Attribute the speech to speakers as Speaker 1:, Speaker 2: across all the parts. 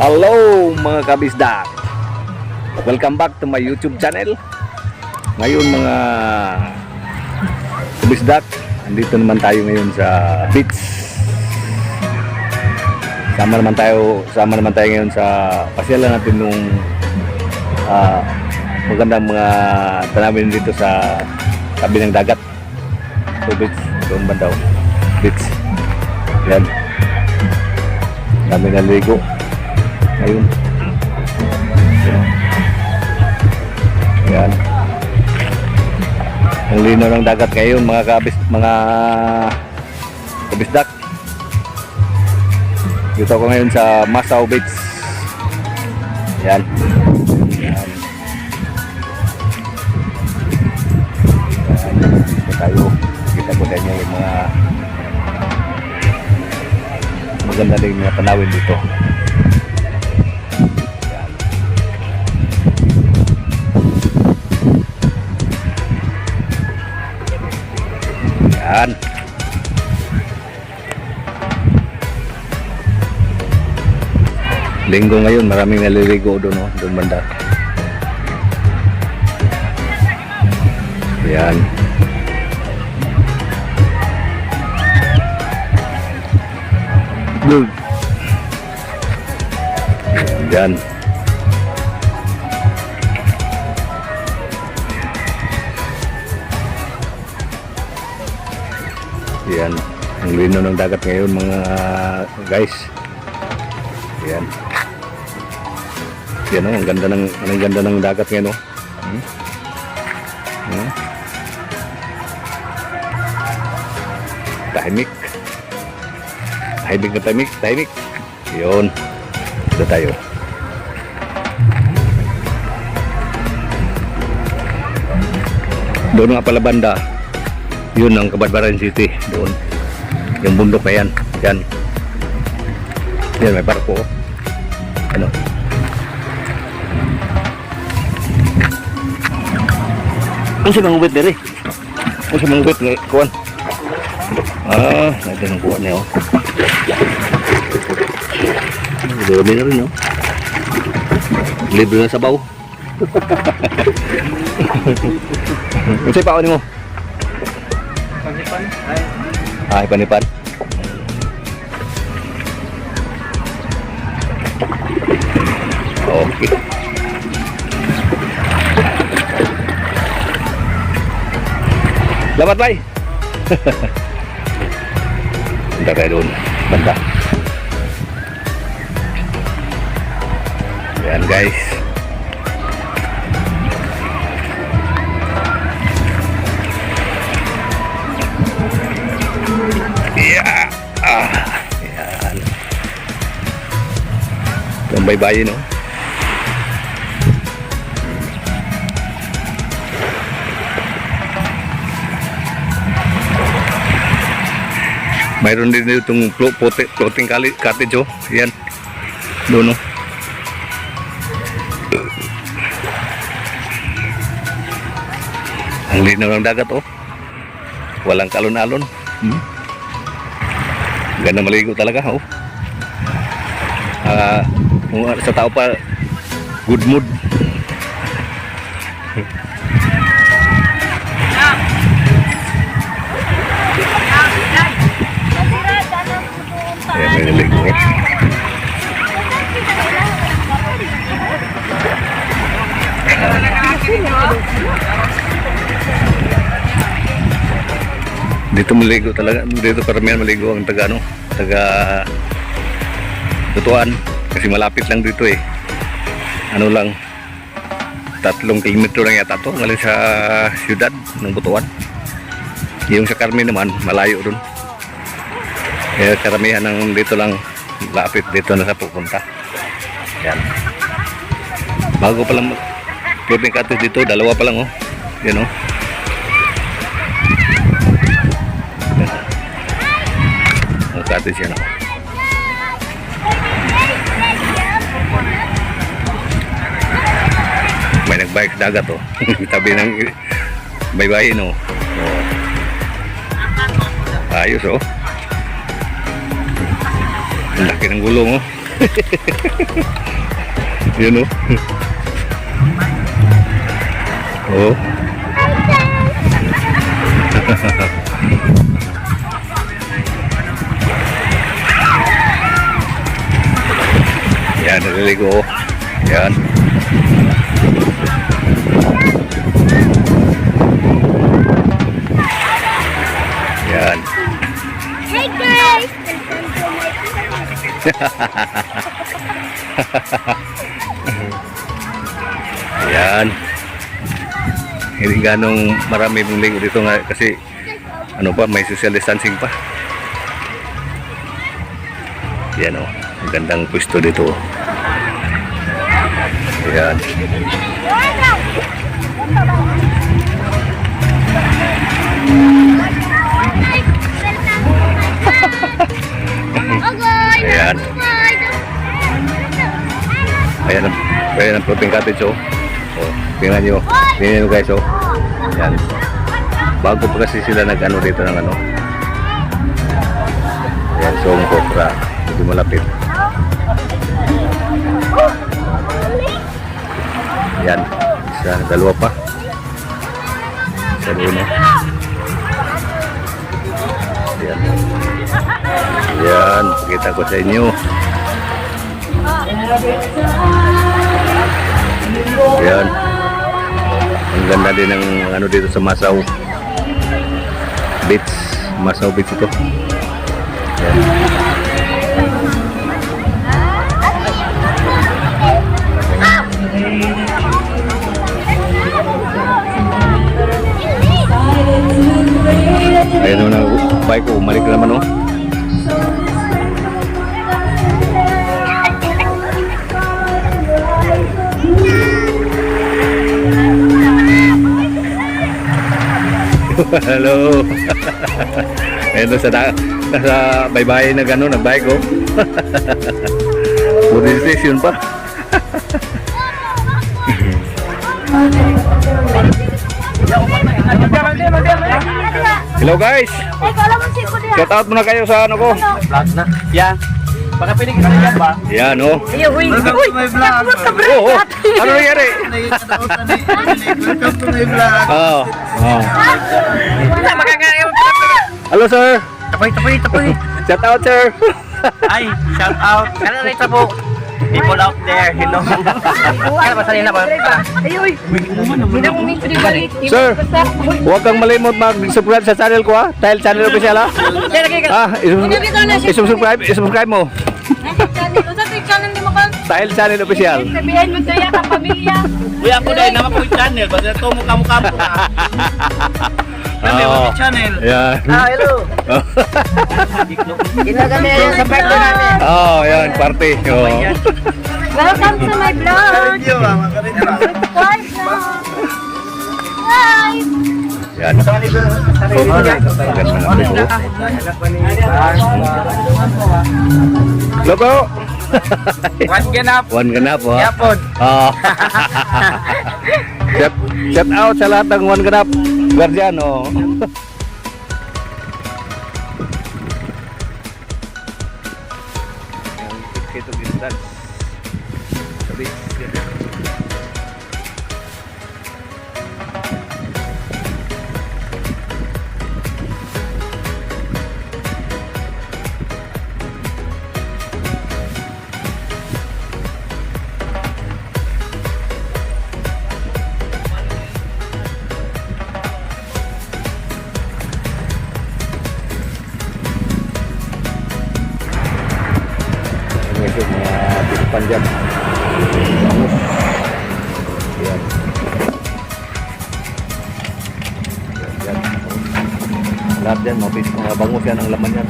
Speaker 1: Hello mga kabisdak. Welcome back to my YouTube channel. Ngayon mga kabisdak Andito naman tayo ngayon sa beach. Sama naman tayo Sama naman tayo ngayon sa Pasyalan natin nung ah, Magandang mga tanawin dito sa Tabi ng dagat. So beach Doon ba daw? Beach. Yan. Dami naligo Ayun. Yan. Ang lino ng dagat ngayon mga kabis mga kabisdak. Dito ako ngayon sa Masaw Beach. Yan. Yan. Yan. Dito tayo. Kita ko inyo yung mga maganda din mga tanawin dito. Linggo ngayon, maraming naliligo doon, oh, doon banda. Yan. Good. Yan. Yan. Ang lino ng dagat ngayon mga guys. Yan. Yan oh, ang ganda ng ang ganda ng dagat ngayon oh. Hmm? Hmm? Tahimik. Tahimik na tahimik, tahimik. Yun. Ito tayo. Doon nga pala banda yun ang Kabadbaran City doon yung bundok na yan yan yan may barko oh. ano ano si mangubit diri ano si mangubit nga kuwan. Ah natin ang kuwan niya oh. Dami na rin oh. Libre na sabaw. Ano si paon mo?
Speaker 2: Panipan? Ay,
Speaker 1: panipan. Lamat, bay. Punta tayo doon. Banda. Yan, guys. Yeah. Ah. Yan. Yung baybayin, no? Mayroon din dito itong flo- floating, cottage, oh. Yan. Doon, no? Ang linaw ng dagat, oh. Walang kalon-alon. Hmm? Ganda maligo talaga, oh. Kung sa tao pa good mood. Eh. Dito maligo talaga. Dito karamihan maligo ang taga ano, taga Tutuan kasi malapit lang dito eh. Ano lang tatlong kilometro lang yata to galing sa siyudad ng Butuan. Yung sa Carmen naman malayo dun. Kaya karamihan ng dito lang lapit dito na sa pupunta. Yan. Bago pa lang floating cottage dito, dalawa pa lang oh. Yan oh. Ang cottage yan oh. May nagbike sa dagat oh. Tabi ng baybayin oh. oh. Ayos oh. Laki ng gulong oh. Yun oh. oh. Yan, naliligo. Yan.
Speaker 2: my
Speaker 1: Yan. Hindi ganong marami linggo dito nga kasi ano pa, may social distancing pa. Yan o. Ang gandang pwesto dito. oh. Yan. Ayan. Ayan ang, ayan ang floating cottage oh. Oh, tingnan nyo. Tingnan nyo guys oh. Yan. Bago pa kasi sila nag-ano dito ng ano. Ayan, so ang cobra. Hindi malapit. Yan. Isa, dalawa pa. Isa doon Yan, kita ko sa inyo. Yan. Ang ganda din ng ano dito sa Masaw. Beach. Masaw Beach ito. Yan. Ayun na, bike ko, umalik na naman oh. Hello. Ayun sa da, nasa baybay na gano'n, nag-bike oh. Police station pa. Hello guys.
Speaker 2: Eh.
Speaker 1: Shout out muna kayo sa ano ko.
Speaker 3: Vlog na. Yan. Baka pwede kita yan ba?
Speaker 1: Yan oh.
Speaker 2: Ay, huy.
Speaker 3: Welcome to my vlog.
Speaker 1: Oo. oh. Ano nangyari?
Speaker 3: Welcome to my vlog.
Speaker 1: Oh. oh.
Speaker 2: Wala makakaya.
Speaker 1: Hello sir.
Speaker 3: Tapoy, tapoy, tapoy.
Speaker 1: Shout out sir.
Speaker 3: Ay, shout out. Ano na ito po? People out there, hello. Kaya ba salina ba?
Speaker 2: Ay, mo pribalit.
Speaker 1: Sir, huwag kang malimot mag-subscribe sa channel ko ha. Dahil channel official ha. Ah, isub- isubscribe, isubscribe mo. Dahil channel official.
Speaker 2: Sabihin mo tayo ka pamilya.
Speaker 3: Uy, ako dahil naman po yung channel. Basta ito mukha-mukha mo na. Kami,
Speaker 1: Oo.
Speaker 3: wala channel.
Speaker 1: Yan.
Speaker 3: hello. Ginaganda yan sa birthday namin.
Speaker 1: Oh, yan, party. Oh.
Speaker 2: Welcome to my vlog.
Speaker 3: Thank you, mama.
Speaker 2: Hi.
Speaker 1: Yan. Logo.
Speaker 3: One ganap.
Speaker 1: One ganap ha.
Speaker 3: Yapon.
Speaker 1: Oh. shout, shout out sa lahat ng one ganap. Guardian, oh. Lahat dyan, mga, bangus yan ang laman yan.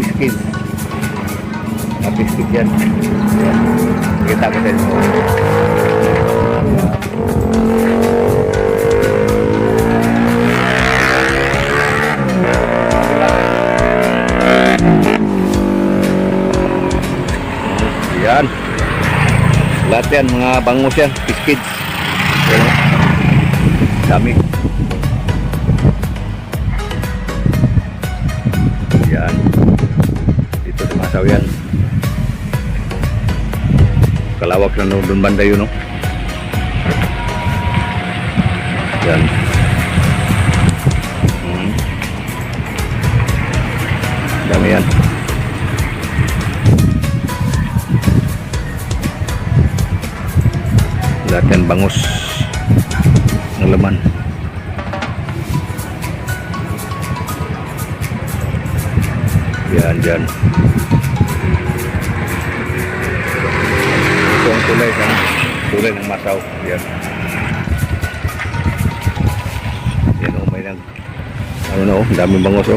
Speaker 1: Biscuit. Mga biscuit yan. Yan. Kita ko sa inyo. Yan. Lahat yan, mga bangus yan, biscuits. Yan. oh. Dami. Yun no? Yan. Hmm. dami yan. Lahat yan bangus ng laman yan dyan. Ito ang kulay ng kulay ng masaw. Yan. Yan o may nag ano na o daming bangus o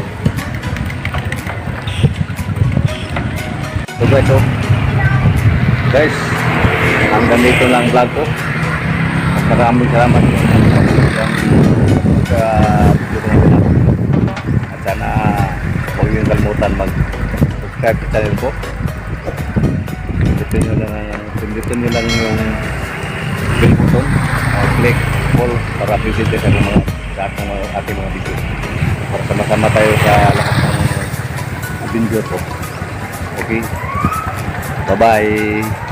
Speaker 1: so guys o guys hanggang dito lang vlog ko maraming salamat. Sa video na ito at sana niyong kalimutan mag subscribe sa channel ko pindutin nyo lang pindutin nyo lang yung bell button. Uh, click all para kayo sa mga lahat ng mga ating mga video. Para sama-sama tayo sa lahat ng video ko. Okay? Bye bye